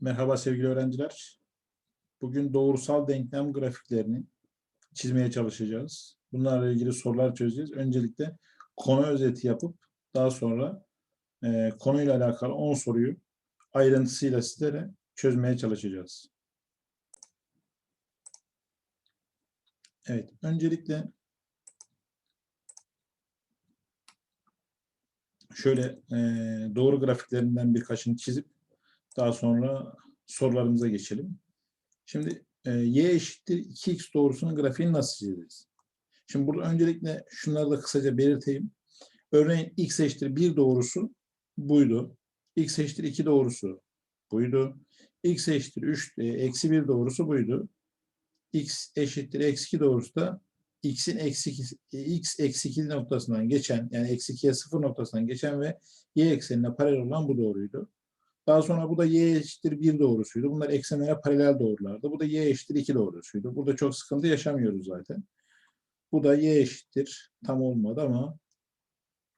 Merhaba sevgili öğrenciler. Bugün doğrusal denklem grafiklerini çizmeye çalışacağız. Bunlarla ilgili sorular çözeceğiz. Öncelikle konu özeti yapıp daha sonra e, konuyla alakalı 10 soruyu ayrıntısıyla sizlere çözmeye çalışacağız. Evet, öncelikle şöyle e, doğru grafiklerinden birkaçını çizip daha sonra sorularımıza geçelim. Şimdi e, y eşittir 2x doğrusunun grafiğini nasıl çizeriz? Şimdi burada öncelikle şunları da kısaca belirteyim. Örneğin x eşittir 1 doğrusu buydu. x eşittir 2 doğrusu buydu. x eşittir 3 e, eksi 1 doğrusu buydu. x eşittir eksi 2 doğrusu da x'in eksi 2, e, x eksi 2 noktasından geçen yani eksi 2'ye 0 noktasından geçen ve y eksenine paralel olan bu doğruydu. Daha sonra bu da y eşittir 1 doğrusuydu. Bunlar eksenlere paralel doğrulardı. Bu da y eşittir 2 doğrusuydu. Burada çok sıkıntı yaşamıyoruz zaten. Bu da y eşittir. Tam olmadı ama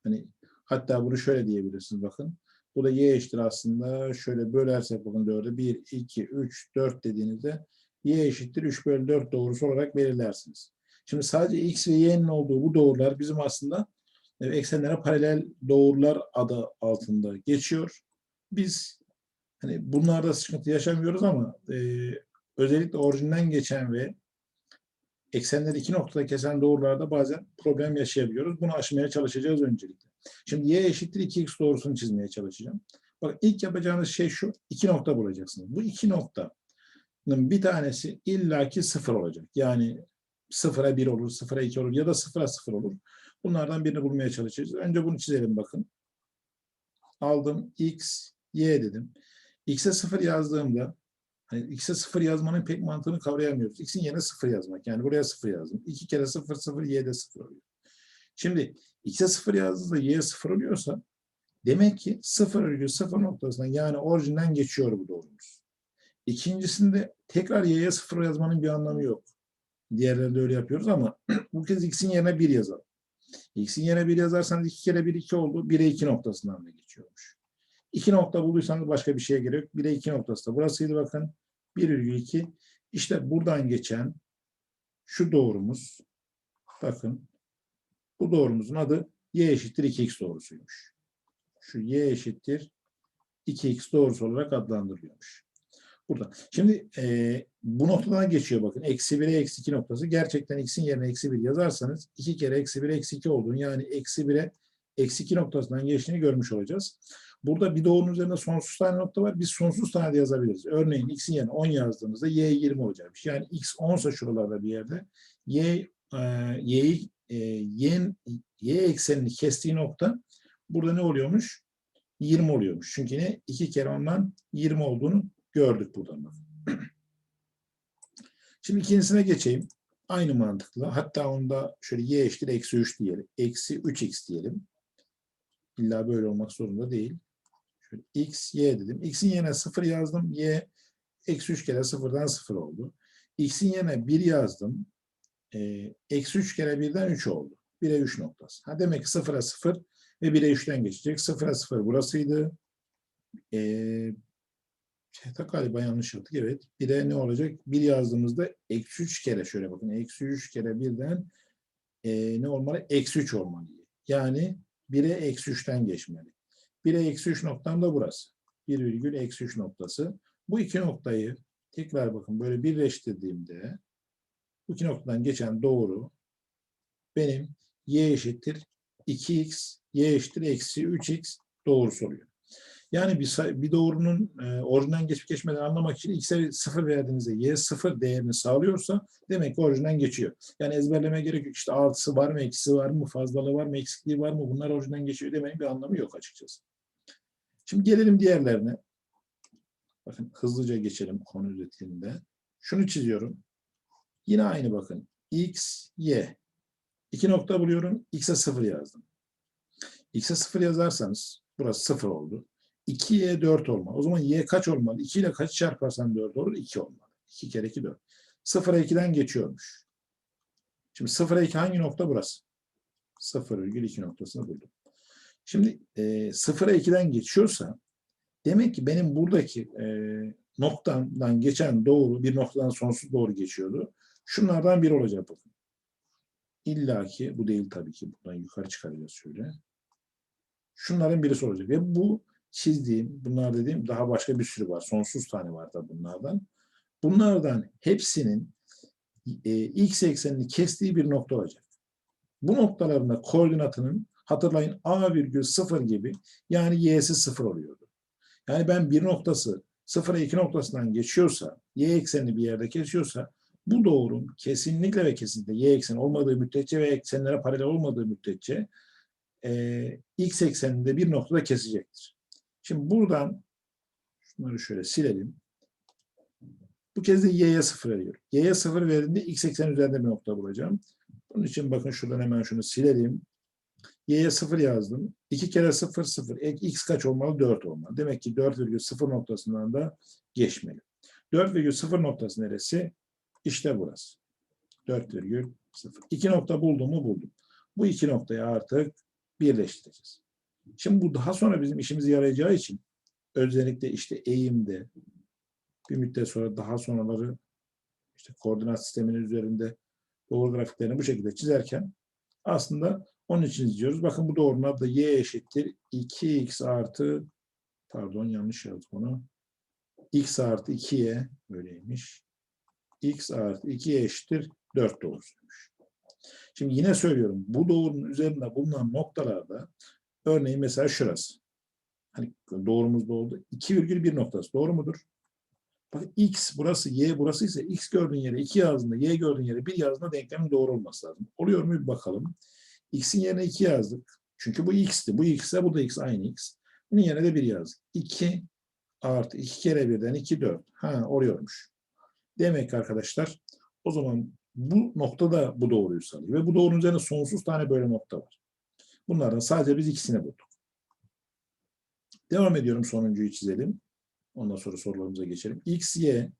hani hatta bunu şöyle diyebilirsiniz bakın. Bu da y eşittir aslında. Şöyle bölersek bakın 4'e 1, 2, 3, 4 dediğinizde y eşittir 3 bölü 4 doğrusu olarak belirlersiniz. Şimdi sadece x ve y'nin olduğu bu doğrular bizim aslında e, eksenlere paralel doğrular adı altında geçiyor. Biz hani bunlarda sıkıntı yaşamıyoruz ama e, özellikle orijinden geçen ve eksenleri iki noktada kesen doğrularda bazen problem yaşayabiliyoruz. Bunu aşmaya çalışacağız öncelikle. Şimdi y eşittir 2x doğrusunu çizmeye çalışacağım. Bak ilk yapacağınız şey şu. iki nokta bulacaksınız. Bu iki noktanın bir tanesi illaki sıfır olacak. Yani sıfıra bir olur, sıfıra iki olur ya da sıfıra sıfır olur. Bunlardan birini bulmaya çalışacağız. Önce bunu çizelim bakın. Aldım x, y dedim. X'e 0 yazdığımda hani X'e 0 yazmanın pek mantığını kavrayamıyoruz. X'in yerine 0 yazmak. Yani buraya 0 yazdım. 2 kere 0 0 Y'de 0 oluyor. Şimdi X'e 0 yazdığında Y 0 oluyorsa demek ki 0,0 noktasından yani orijinden geçiyor bu doğrumuz. İkincisinde tekrar Y'ye 0 yazmanın bir anlamı yok. Diğerlerinde öyle yapıyoruz ama bu kez X'in yerine 1 yazalım. X'in yerine 1 yazarsanız 2 kere 1 2 oldu. 1'e 2 noktasından da geçiyormuş. İki nokta bulduysanız başka bir şeye gerek yok. 1'e 2 noktası da burasıydı bakın. 1,2. İşte buradan geçen şu doğrumuz bakın bu doğrumuzun adı y eşittir 2x doğrusuymuş. Şu y eşittir 2x doğrusu olarak adlandırılıyormuş. Burada. Şimdi e, bu noktadan geçiyor bakın. Eksi 1'e eksi 2 noktası. Gerçekten x'in yerine eksi 1 yazarsanız 2 kere eksi 1 eksi 2 olduğunu yani eksi 1'e eksi 2 noktasından geçtiğini görmüş olacağız. Burada bir doğrunun üzerinde sonsuz tane nokta var. Biz sonsuz tane de yazabiliriz. Örneğin x'in yerine 10 yazdığımızda y 20 olacakmış. Yani x 10 ise şuralarda bir yerde y e, y e, y, y eksenini kestiği nokta burada ne oluyormuş? 20 oluyormuş. Çünkü ne? 2 kere ondan 20 olduğunu gördük buradan. Şimdi ikincisine geçeyim. Aynı mantıkla. Hatta onda şöyle y eşittir eksi 3 diyelim. Eksi 3x diyelim. İlla böyle olmak zorunda değil. Şöyle x, y dedim. X'in yerine 0 yazdım. Y eksi 3 kere 0'dan 0 oldu. X'in yerine 1 yazdım. E, eksi 3 kere 1'den 3 oldu. 1'e 3 noktası. Ha demek ki 0'a 0 ve 1'e 3'ten geçecek. 0'a 0 burasıydı. E, tak galiba yanlış yaptık. Evet. 1'e ne olacak? 1 yazdığımızda eksi 3 kere şöyle bakın. Eksi 3 kere 1'den e, ne olmalı? Eksi 3 olmalı. Yani 1'e eksi 3'ten geçmeli. 1'e eksi 3 noktam da burası. 1 virgül eksi 3 noktası. Bu iki noktayı tekrar bakın böyle birleştirdiğimde bu iki noktadan geçen doğru benim y eşittir 2x, y eşittir eksi 3x doğrusu oluyor. Yani bir, bir doğrunun e, orijinden geçip geçmeden anlamak için x'e 0 verdiğinizde y 0 değerini sağlıyorsa demek ki orijinden geçiyor. Yani ezberleme gerek yok. İşte artısı var mı, eksisi var mı, fazlalığı var mı, eksikliği var mı bunlar orijinden geçiyor demenin bir anlamı yok açıkçası. Şimdi gelelim diğerlerine. Bakın hızlıca geçelim konu üzerinde. Şunu çiziyorum. Yine aynı bakın. X, Y. İki nokta buluyorum. X'e 0 yazdım. X'e 0 yazarsanız burası 0 oldu. 2y 4 olmalı. O zaman y kaç olmalı? 2 ile kaç çarparsan 4 olur? 2 olmalı. 2 kere 2 4. 0'a 2'den geçiyormuş. Şimdi 0'a 2 hangi nokta burası? 0,2 noktasını buldum. Şimdi e, 0'a 2'den geçiyorsa demek ki benim buradaki e, noktadan geçen doğru bir noktadan sonsuz doğru geçiyordu. Şunlardan biri olacak bakın. İlla ki bu değil tabii ki. Buradan yukarı çıkaracağız şöyle. Şunların birisi olacak. Ve bu çizdiğim, bunlar dediğim daha başka bir sürü var. Sonsuz tane var da bunlardan. Bunlardan hepsinin e, x eksenini kestiği bir nokta olacak. Bu noktalarında koordinatının hatırlayın a virgül 0 gibi yani y'si 0 oluyordu. Yani ben bir noktası 0'a 2 noktasından geçiyorsa, y eksenini bir yerde kesiyorsa bu doğrum kesinlikle ve kesinlikle y ekseni olmadığı müddetçe ve eksenlere paralel olmadığı müddetçe e, x ekseninde bir noktada kesecektir. Şimdi buradan şunları şöyle silelim. Bu kez de y'ye 0 veriyorum. y'ye 0 verdiğinde x eksen üzerinde bir nokta bulacağım. Bunun için bakın şuradan hemen şunu silelim. y'ye 0 yazdım. 2 kere 0 0. Ek x kaç olmalı? 4 olmalı. Demek ki 4,0 noktasından da geçmeli. 4,0 noktası neresi? İşte burası. 4,0. İki nokta buldum mu buldum. Bu iki noktayı artık birleştireceğiz. Şimdi bu daha sonra bizim işimize yarayacağı için özellikle işte eğimde bir müddet sonra daha sonraları işte koordinat sisteminin üzerinde doğru grafiklerini bu şekilde çizerken aslında onun için izliyoruz. Bakın bu doğrunun adı y eşittir 2x artı pardon yanlış yazdım onu. x artı 2y böyleymiş. x artı 2y eşittir 4 doğrusuymuş. Şimdi yine söylüyorum. Bu doğrunun üzerinde bulunan noktalarda örneğin mesela şurası. Hani doğrumuzda oldu. 2,1 noktası. Doğru mudur? Bak x burası y burası ise x gördüğün yere 2 yazdığında y gördüğün yere 1 yazdığında denklemin doğru olması lazım. Oluyor mu bir bakalım. x'in yerine 2 yazdık. Çünkü bu x'ti. Bu x ise bu da x aynı x. Bunun yerine de 1 yazdık. 2 artı 2 kere 1'den 2 4. Ha oluyormuş. Demek ki arkadaşlar o zaman bu noktada bu doğruyu sağlıyor. Ve bu doğrunun üzerinde sonsuz tane böyle nokta var. Bunlardan sadece biz ikisini bulduk. Devam ediyorum sonuncuyu çizelim. Ondan sonra sorularımıza geçelim. X, Y.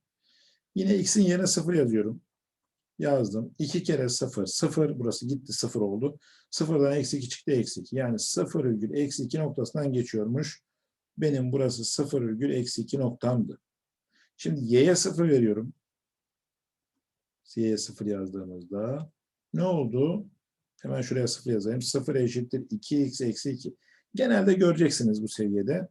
Yine x'in yerine 0 yazıyorum. Yazdım. 2 kere 0, 0. Burası gitti 0 oldu. 0'dan eksi 2 çıktı eksi 2. Yani 0 virgül eksi 2 noktasından geçiyormuş. Benim burası 0 virgül eksi 2 noktamdı. Şimdi y'ye 0 veriyorum. y'ye 0 yazdığımızda ne oldu? Hemen şuraya 0 yazayım. 0 eşittir 2x eksi 2. Genelde göreceksiniz bu seviyede.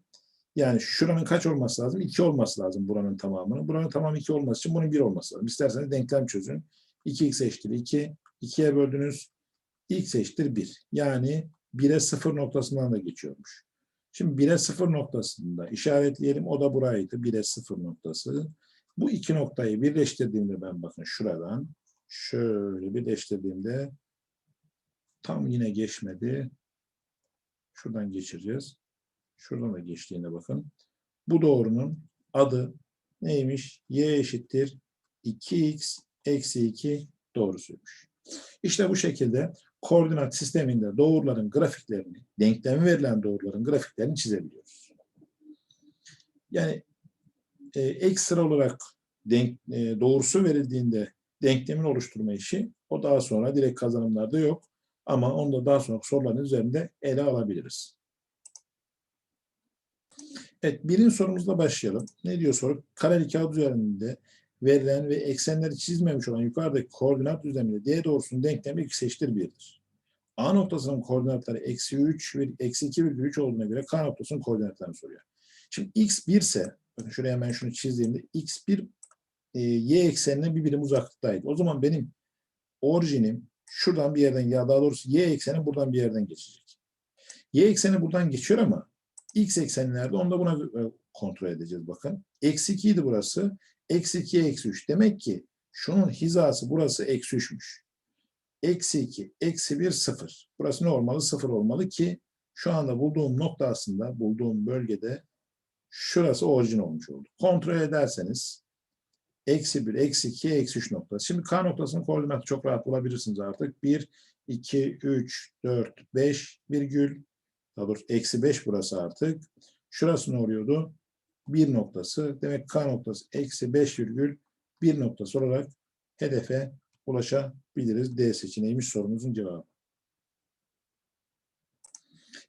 Yani şuranın kaç olması lazım? 2 olması lazım buranın tamamının. Buranın tamamı 2 olması için bunun 1 olması lazım. İsterseniz denklem çözün. 2x eşittir 2. 2'ye böldünüz. x eşittir 1. Yani 1'e 0 noktasından da geçiyormuş. Şimdi 1'e 0 noktasında işaretleyelim. O da buraydı. 1'e 0 noktası. Bu iki noktayı birleştirdiğimde ben bakın şuradan şöyle birleştirdiğimde tam yine geçmedi. Şuradan geçireceğiz. Şuradan da geçtiğine bakın. Bu doğrunun adı neymiş? Y eşittir 2x eksi 2 doğrusuymuş. İşte bu şekilde koordinat sisteminde doğruların grafiklerini, denklemi verilen doğruların grafiklerini çizebiliyoruz. Yani e, ekstra olarak denk, e, doğrusu verildiğinde denklemin oluşturma işi o daha sonra direkt kazanımlarda yok. Ama onu da daha sonra soruların üzerinde ele alabiliriz. Evet, birinci sorumuzla başlayalım. Ne diyor soru? Kareli kağıt üzerinde verilen ve eksenleri çizmemiş olan yukarıdaki koordinat düzleminde D doğrusunun denklemi x eşittir 1'dir. A noktasının koordinatları eksi 3 ve eksi 2,3 olduğuna göre K noktasının koordinatlarını soruyor. Şimdi x 1 ise, bakın şuraya hemen şunu çizdiğimde x 1 e, y eksenine bir birim uzaklıktaydı. O zaman benim orijinim şuradan bir yerden ya daha doğrusu y ekseni buradan bir yerden geçecek. Y ekseni buradan geçiyor ama x ekseni nerede? Onu da buna e, kontrol edeceğiz bakın. Eksi 2 idi burası. Eksi 2'ye eksi 3. Demek ki şunun hizası burası eksi 3'müş. Eksi 2, eksi 1, 0. Burası ne olmalı? 0 olmalı ki şu anda bulduğum nokta aslında bulduğum bölgede şurası orijin olmuş oldu. Kontrol ederseniz eksi 1, eksi 2, eksi 3 noktası. Şimdi K noktasının koordinatı çok rahat bulabilirsiniz artık. 1, 2, 3, 4, 5 virgül daha eksi 5 burası artık. Şurası ne oluyordu? 1 noktası. Demek K noktası eksi 5 virgül 1 noktası olarak hedefe ulaşabiliriz. D seçeneğimiz sorumuzun cevabı.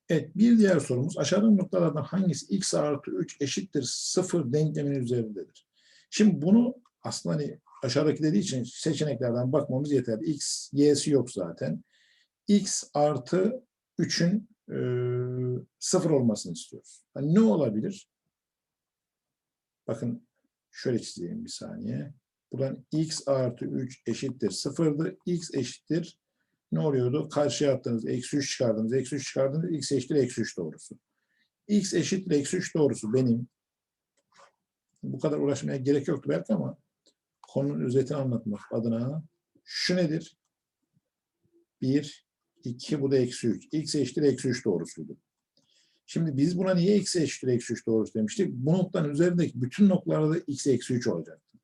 Evet bir diğer sorumuz aşağıdaki noktalardan hangisi x artı 3 eşittir 0 denkleminin üzerindedir? Şimdi bunu aslında hani aşağıdaki dediği için seçeneklerden bakmamız yeterli. X, Y'si yok zaten. X artı 3'ün e, sıfır olmasını istiyoruz. Hani ne olabilir? Bakın şöyle çizeyim bir saniye. Buradan x artı 3 eşittir sıfırdı. x eşittir ne oluyordu? Karşıya attığınız eksi 3 çıkardınız. Eksi 3 çıkardınız. x eşittir eksi 3 doğrusu. x eşittir eksi 3 doğrusu benim. Bu kadar uğraşmaya gerek yoktu belki ama konunun özetini anlatmak adına şu nedir? 1, 2 bu da eksi 3. x eşittir eksi 3 doğrusuydu. Şimdi biz buna niye x eşittir eksi 3 doğrusu demiştik? Bu noktanın üzerindeki bütün noktalarda x eksi 3 olacaktı.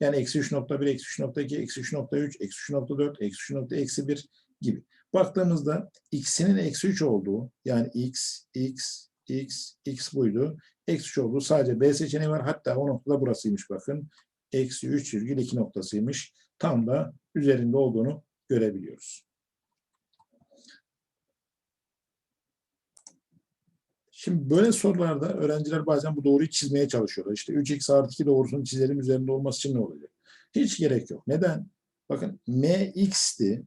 Yani eksi 3.1, eksi 3.2, eksi 3.3, eksi 3.4, eksi 3. eksi 1 gibi. Baktığımızda x'inin eksi 3 olduğu yani x, x, x, x buydu. Eksi 3 olduğu sadece B seçeneği var. Hatta o noktada burasıymış bakın. Eksi 3,2 noktasıymış. Tam da üzerinde olduğunu görebiliyoruz. Şimdi böyle sorularda öğrenciler bazen bu doğruyu çizmeye çalışıyorlar. İşte 3x artı 2 doğrusunun çizelim üzerinde olması için ne olacak? Hiç gerek yok. Neden? Bakın mx'ti.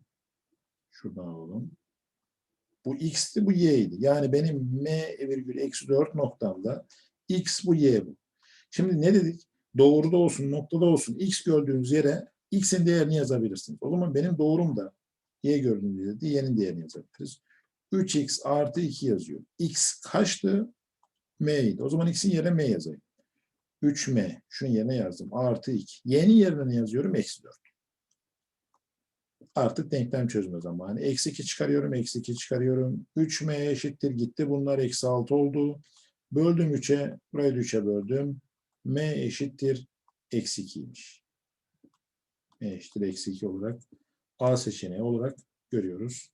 Şuradan alalım. Bu x'ti, bu y'ydi. Yani benim m virgül eksi 4 noktamda x bu y bu. Şimdi ne dedik? Doğruda olsun, noktada olsun x gördüğünüz yere x'in değerini yazabilirsiniz. O zaman benim doğrum da y gördüğünüz yerde y'nin değerini yazabiliriz. 3x artı 2 yazıyor. x kaçtı? m'ydi. O zaman x'in yerine m yazayım. 3m. Şunun yerine yazdım. Artı 2. Y'nin yerine ne yazıyorum? Eksi 4. Artık denklem çözme zamanı. Eksi 2 çıkarıyorum. Eksi 2 çıkarıyorum. 3m eşittir gitti. Bunlar eksi 6 oldu. Böldüm 3'e. Burayı da 3'e böldüm. m eşittir eksi 2'ymiş. m eşittir eksi 2 olarak A seçeneği olarak görüyoruz.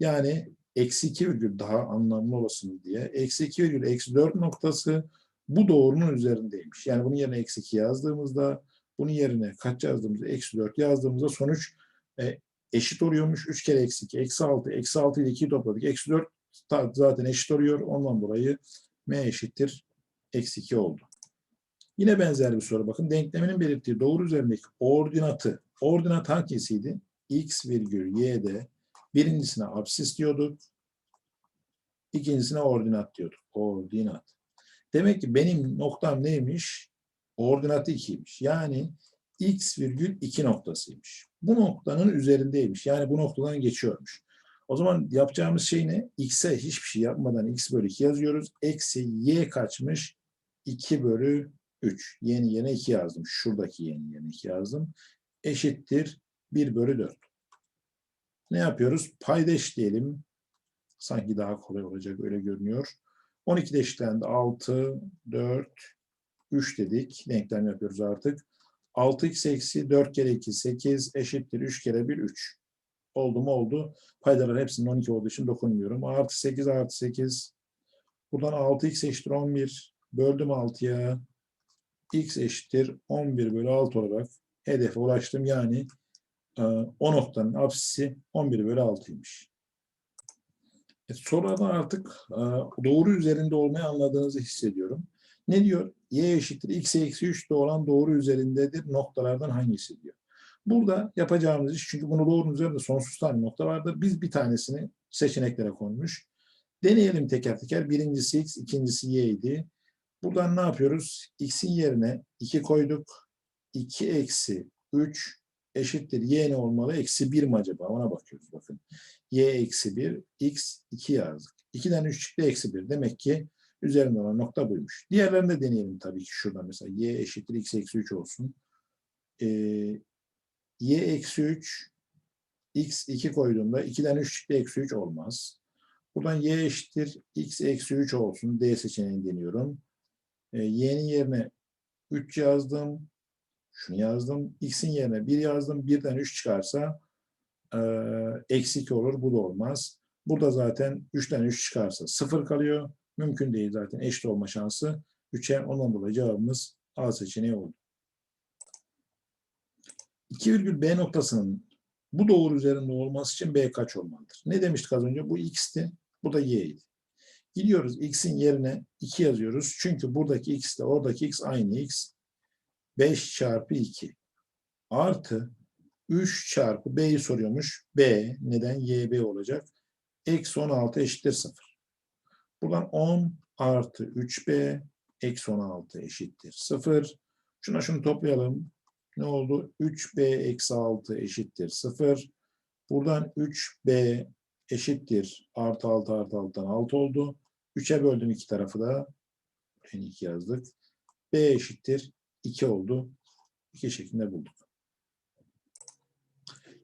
Yani eksi 2 virgül daha anlamlı olasın diye eksi 2 virgül eksi 4 noktası bu doğrunun üzerindeymiş. Yani bunun yerine eksi 2 yazdığımızda bunun yerine kaç yazdığımızda eksi 4 yazdığımızda sonuç e, eşit oluyormuş. 3 kere eksi 2 eksi 6 eksi 6 ile 2'yi topladık. Eksi 4 zaten eşit oluyor. Ondan dolayı m eşittir eksi 2 oldu. Yine benzer bir soru. Bakın denkleminin belirttiği doğru üzerindeki ordinatı. Ordinat hangisiydi? x virgül y'de birincisine absis diyorduk. İkincisine ordinat diyorduk. Ordinat. Demek ki benim noktam neymiş? Ordinatı 2'ymiş. Yani x virgül 2 noktasıymış. Bu noktanın üzerindeymiş. Yani bu noktadan geçiyormuş. O zaman yapacağımız şey ne? X'e hiçbir şey yapmadan x bölü 2 yazıyoruz. Eksi y kaçmış? 2 bölü 3. Yeni yerine 2 yazdım. Şuradaki yeni yerine 2 yazdım. Eşittir 1 bölü 4. Ne yapıyoruz? Payda eşitleyelim. Sanki daha kolay olacak öyle görünüyor. 12 de eşitlendi. 6, 4, 3 dedik. Denklem yapıyoruz artık. 6x eksi 4 kere 2 8 eşittir 3 kere 1 3. Oldu mu oldu. Paydalar hepsinin 12 olduğu için dokunmuyorum. Artı 8 artı 8. Buradan 6x eşittir 11. Böldüm 6'ya. x eşittir 11 bölü 6 olarak hedefe ulaştım. Yani e, o noktanın apsisi 11 bölü 6'ymış. E, sorulardan artık e, doğru üzerinde olmayı anladığınızı hissediyorum. Ne diyor? Y eşittir x eksi 3 de doğru üzerindedir noktalardan hangisi diyor. Burada yapacağımız iş çünkü bunu doğrunun üzerinde sonsuz tane nokta vardır. Biz bir tanesini seçeneklere konmuş. Deneyelim teker teker. Birincisi x, ikincisi y idi. Buradan ne yapıyoruz? x'in yerine 2 koyduk. 2 eksi 3 eşittir. Y ne olmalı? Eksi 1 mi acaba? Ona bakıyoruz bakın. Y eksi 1, x 2 yazdık. 2'den 3 çıktı eksi 1. Demek ki üzerinde olan nokta buymuş. Diğerlerini de deneyelim tabii ki şurada mesela. Y eşittir x eksi 3 olsun. Ee, y eksi 3 x 2 koyduğumda 2'den 3 çıktı eksi 3 olmaz. Buradan y eşittir x eksi 3 olsun. D seçeneğini deniyorum. Ee, y'nin yerine 3 yazdım. Şunu yazdım. X'in yerine 1 yazdım. 1'den 3 çıkarsa e, eksi 2 olur. Bu da olmaz. Burada zaten 3'ten 3 çıkarsa 0 kalıyor. Mümkün değil zaten eşit olma şansı 3'e. Ondan dolayı cevabımız A seçeneği oldu. 2 virgül B noktasının bu doğru üzerinde olması için B kaç olmalıdır? Ne demiştik az önce? Bu X'ti. Bu da Y'ydi. Gidiyoruz X'in yerine 2 yazıyoruz. Çünkü buradaki X ile oradaki X aynı X. 5 çarpı 2 artı 3 çarpı b'yi soruyormuş. b neden? yb olacak. Eksi 16 eşittir 0. Buradan 10 artı 3b eksi 16 eşittir 0. Şuna şunu toplayalım. Ne oldu? 3b eksi 6 eşittir 0. Buradan 3b eşittir. Artı 6 artı 6'dan 6 oldu. 3'e böldüm iki tarafı da. Buraya 2 yazdık. b eşittir 2 oldu. 2 şeklinde bulduk.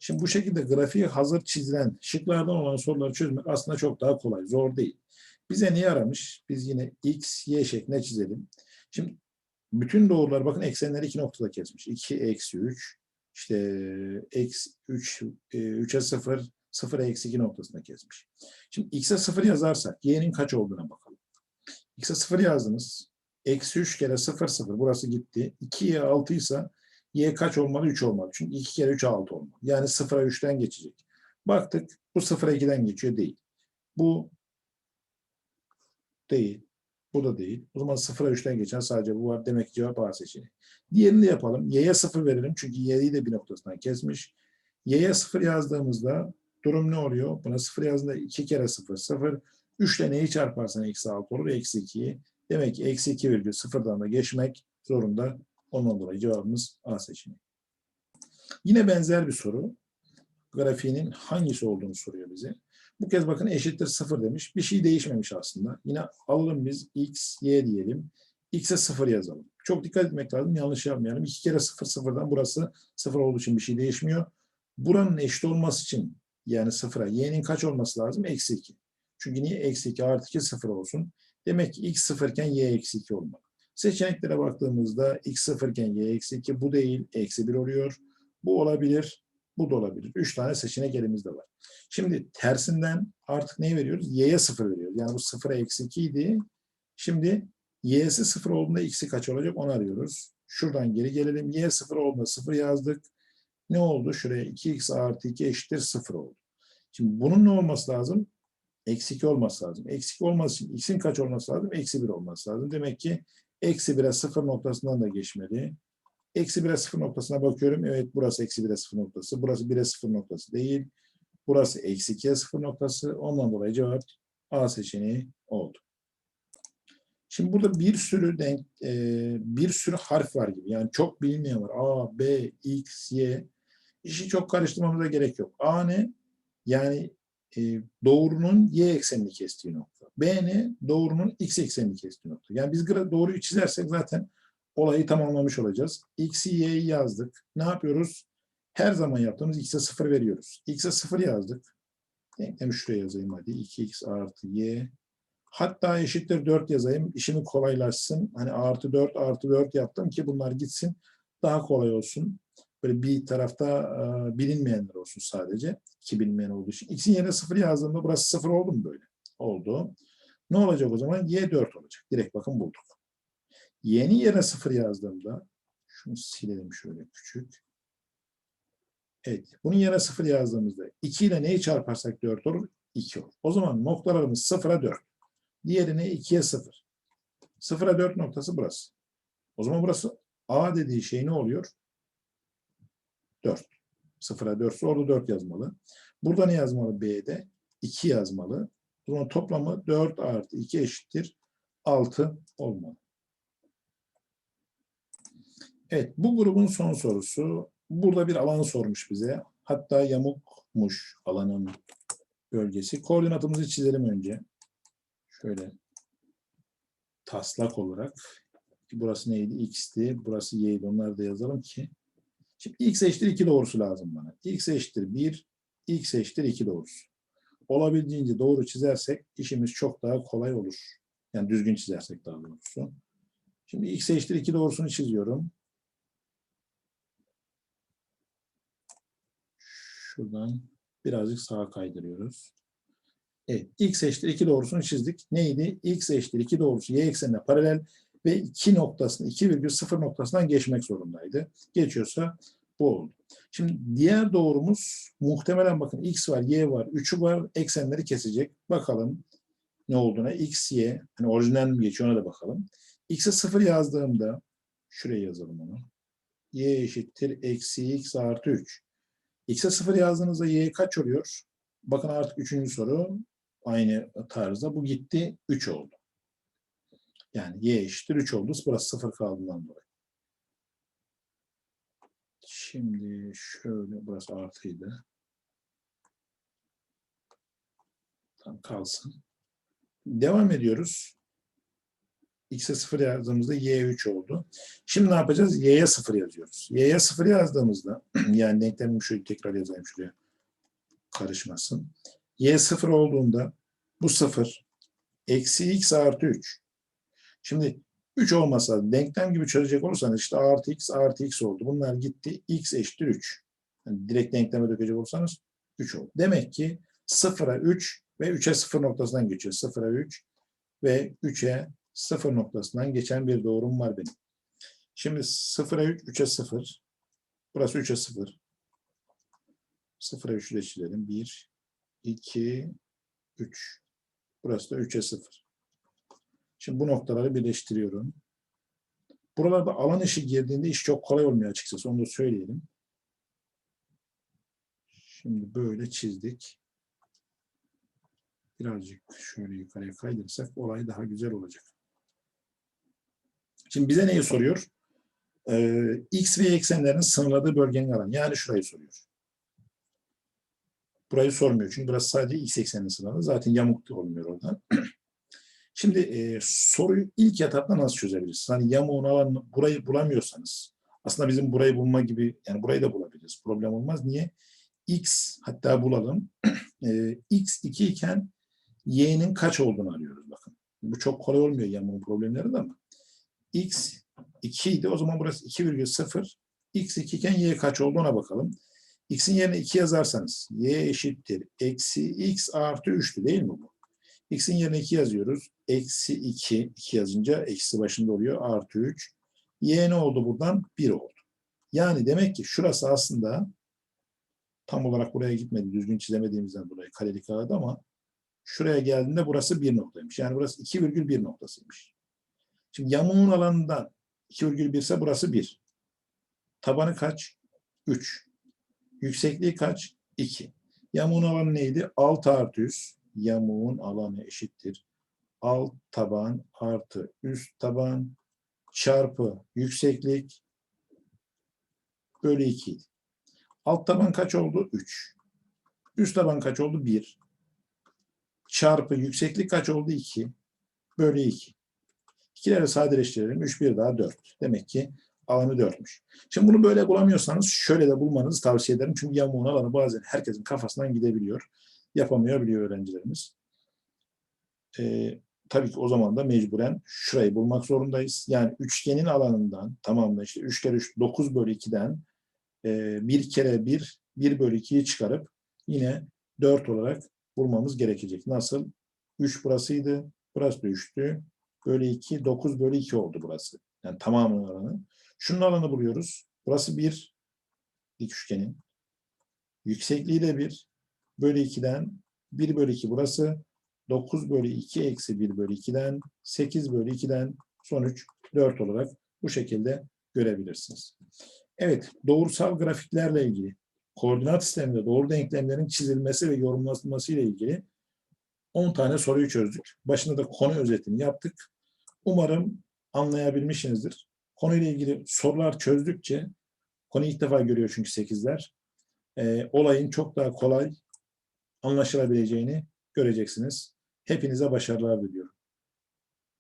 Şimdi bu şekilde grafiği hazır çizilen şıklardan olan soruları çözmek aslında çok daha kolay. Zor değil. Bize ne yaramış? Biz yine x, y şeklinde çizelim. Şimdi bütün doğrular bakın eksenleri iki noktada kesmiş. 2 eksi 3 işte eksi 3 3'e 0 0'a eksi 2 noktasında kesmiş. Şimdi x'e 0 yazarsak y'nin kaç olduğuna bakalım. x'e 0 yazdınız. Eksi 3 kere 0 0 burası gitti. 2'ye 6 ise y kaç olmalı? 3 olmalı. Çünkü 2 kere 3 6 olmalı. Yani 0'a 3'ten geçecek. Baktık bu 0'a 2'den geçiyor değil. Bu değil. Bu da değil. O zaman 0'a 3'ten geçen sadece bu var. Demek ki cevap A seçeneği. Diğerini de yapalım. Y'ye 0 verelim. Çünkü Y'yi de bir noktasından kesmiş. Y'ye 0 yazdığımızda durum ne oluyor? Buna 0 yazdığında 2 kere 0 0. 3 ile neyi çarparsan eksi 6 olur. Eksi 2'yi. Demek ki eksi 2 virgül 0'dan da geçmek zorunda. Ondan dolayı cevabımız A seçeneği. Yine benzer bir soru. Grafiğinin hangisi olduğunu soruyor bize. Bu kez bakın eşittir 0 demiş. Bir şey değişmemiş aslında. Yine alalım biz x, y diyelim. x'e 0 yazalım. Çok dikkat etmek lazım. Yanlış yapmayalım. 2 kere 0 0'dan burası 0 olduğu için bir şey değişmiyor. Buranın eşit olması için yani 0'a y'nin kaç olması lazım? Eksi 2. Çünkü niye? Eksi 2 artı 2 0 olsun. Demek ki x 0 iken y eksi 2 olmalı. Seçeneklere baktığımızda x 0 iken y eksi 2 bu değil. Eksi 1 oluyor. Bu olabilir. Bu da olabilir. Üç tane seçenek elimizde var. Şimdi tersinden artık neyi veriyoruz? Y'ye 0 veriyoruz. Yani bu 0'a eksi 2 idi. Şimdi y'si 0 olduğunda x'i kaç olacak onu arıyoruz. Şuradan geri gelelim. y 0 olduğunda 0 yazdık. Ne oldu? Şuraya 2x artı 2 eşittir 0 oldu. Şimdi bunun ne olması lazım? Eksi 2 olması lazım. Eksi 2 olması için x'in kaç olması lazım? Eksi 1 olması lazım. Demek ki eksi 1'e 0 noktasından da geçmeli. Eksi 1'e 0 noktasına bakıyorum. Evet burası eksi 1'e 0 noktası. Burası 1'e 0 noktası değil. Burası eksi 2'ye 0 noktası. Ondan dolayı cevap A seçeneği oldu. Şimdi burada bir sürü denk, e, bir sürü harf var gibi. Yani çok bilinmeyen var. A, B, X, Y. İşi çok karıştırmamıza gerek yok. A ne? Yani e, doğrunun Y eksenini kestiği nokta. B ne? Doğrunun X eksenini kestiği nokta. Yani biz doğruyu çizersek zaten olayı tamamlamış olacağız. X'i Y'yi yazdık. Ne yapıyoruz? Her zaman yaptığımız X'e 0 veriyoruz. X'e 0 yazdık. Denklemi şuraya yazayım hadi. 2X artı Y. Hatta eşittir 4 yazayım. İşimi kolaylaşsın. Hani artı 4 artı 4 yaptım ki bunlar gitsin. Daha kolay olsun. Böyle bir tarafta e, bilinmeyenler olsun sadece. İki bilinmeyen olduğu için. X'in yerine 0 yazdığımda burası 0 oldu mu böyle? Oldu. Ne olacak o zaman? Y 4 olacak. Direkt bakın bulduk. Yeni yerine 0 yazdığımda şunu silelim şöyle küçük. Evet. Bunun yerine 0 yazdığımızda 2 ile neyi çarparsak 4 olur? 2 olur. O zaman noktalarımız 0'a 4. Diğerine 2'ye 0. 0'a 4 noktası burası. O zaman burası A dediği şey ne oluyor? 4. 0'a 4 ise orada 4 yazmalı. Burada ne yazmalı B'de? 2 yazmalı. Zaman toplamı 4 artı 2 eşittir 6 olmalı. Evet, bu grubun son sorusu. Burada bir alan sormuş bize. Hatta yamukmuş alanın bölgesi. Koordinatımızı çizelim önce. Şöyle taslak olarak. Burası neydi? X'ti. Burası Y'ydi. Onları da yazalım ki. Şimdi X eşittir 2 doğrusu lazım bana. X eşittir 1, X eşittir 2 doğrusu. Olabildiğince doğru çizersek işimiz çok daha kolay olur. Yani düzgün çizersek daha doğrusu. Şimdi X eşittir 2 doğrusunu çiziyorum. Şuradan birazcık sağa kaydırıyoruz. Evet, x eşittir 2 doğrusunu çizdik. Neydi? x eşittir 2 doğrusu y eksenine paralel ve 2 noktasını 2,0 noktasından geçmek zorundaydı. Geçiyorsa bu oldu. Şimdi diğer doğrumuz muhtemelen bakın x var, y var, 3'ü var, eksenleri kesecek. Bakalım ne olduğuna. x, y, hani orijinal mi geçiyor ona da bakalım. x'e 0 yazdığımda şuraya yazalım onu. y eşittir eksi x artı 3. x'e 0 yazdığınızda y kaç oluyor? Bakın artık üçüncü soru aynı tarzda. Bu gitti 3 oldu. Yani y eşittir 3 oldu. Burası 0 kaldığından dolayı. Şimdi şöyle burası artıydı. Tam kalsın. Devam ediyoruz. X'e 0 yazdığımızda Y 3 oldu. Şimdi ne yapacağız? Y'ye 0 yazıyoruz. Y'ye 0 yazdığımızda yani denklemimi şöyle tekrar yazayım şuraya karışmasın. Y 0 olduğunda bu 0 eksi X artı 3. Şimdi 3 olmasa denklem gibi çözecek olursanız işte artı X artı X oldu. Bunlar gitti. X eşittir 3. Yani direkt denkleme dökecek olursanız 3 oldu. Demek ki 0'a 3 ve 3'e 0 noktasından geçiyor. 0'a 3 ve 3'e 0 noktasından geçen bir doğrum var benim. Şimdi 0'a 3, 3'e 0. Burası 3'e 0. 0'a 3'ü de çizelim. 1, 2, 3. Burası da 3'e 0. Şimdi bu noktaları birleştiriyorum. Buralarda alan işi girdiğinde iş çok kolay olmuyor açıkçası. Onu da söyleyelim. Şimdi böyle çizdik. Birazcık şöyle yukarıya kaydırırsak olay daha güzel olacak. Şimdi bize neyi soruyor? Ee, X ve Y eksenlerinin sınırladığı bölgenin alanı. Yani şurayı soruyor. Burayı sormuyor. Çünkü burası sadece X ekseninin sınırladığı. Zaten yamuk da olmuyor oradan. Şimdi e, soruyu ilk etapta nasıl çözebiliriz? Hani yamuğun alanını burayı bulamıyorsanız aslında bizim burayı bulma gibi yani burayı da bulabiliriz. Problem olmaz. Niye? X hatta bulalım. e, X 2 iken Y'nin kaç olduğunu arıyoruz bakın. Bu çok kolay olmuyor yamuğun problemleri de ama. X 2 idi. O zaman burası 2,0. X 2 iken Y kaç oldu ona bakalım. X'in yerine 2 yazarsanız Y eşittir. Eksi X artı 3'tü değil mi bu? X'in yerine 2 yazıyoruz. Eksi 2. 2 yazınca eksi başında oluyor. Artı 3. Y ne oldu buradan? 1 oldu. Yani demek ki şurası aslında tam olarak buraya gitmedi. Düzgün çizemediğimizden dolayı karelik kağıdı ama şuraya geldiğinde burası 1 noktaymış. Yani burası 2,1 noktasıymış. Şimdi yamuğun alanından 2,1 ise burası 1. Tabanı kaç? 3. Yüksekliği kaç? 2. Yamuğun alanı neydi? 6 artı 100. Yamuğun alanı eşittir. Alt taban artı üst taban çarpı yükseklik bölü 2. Alt taban kaç oldu? 3. Üst taban kaç oldu? 1. Çarpı yükseklik kaç oldu? 2. Bölü 2. İkileri sadeleştirelim. 3 bir daha 4. Demek ki alanı 4'müş. Şimdi bunu böyle bulamıyorsanız şöyle de bulmanızı tavsiye ederim. Çünkü yamuğun alanı bazen herkesin kafasından gidebiliyor. Yapamayabiliyor öğrencilerimiz. Ee, tabii ki o zaman da mecburen şurayı bulmak zorundayız. Yani üçgenin alanından tamamla işte 3 kere 3 9 bölü 2'den e, 1 kere 1 1 bölü 2'yi çıkarıp yine 4 olarak bulmamız gerekecek. Nasıl? 3 burasıydı. Burası da 3'tü. Bölü 2, 9 bölü 2 oldu burası. Yani tamamının alanı. Şunun alanı buluyoruz. Burası 1 dik üçgenin. Yüksekliği de 1. Bölü 2'den 1 bölü 2 burası. 9 bölü 2 eksi 1 bölü 2'den 8 bölü 2'den sonuç 4 olarak bu şekilde görebilirsiniz. Evet, doğrusal grafiklerle ilgili koordinat sisteminde doğru denklemlerin çizilmesi ve yorumlanması ile ilgili 10 tane soruyu çözdük. Başında da konu özetini yaptık. Umarım anlayabilmişsinizdir. Konuyla ilgili sorular çözdükçe, konu ilk defa görüyor çünkü 8'ler, e, olayın çok daha kolay anlaşılabileceğini göreceksiniz. Hepinize başarılar diliyorum.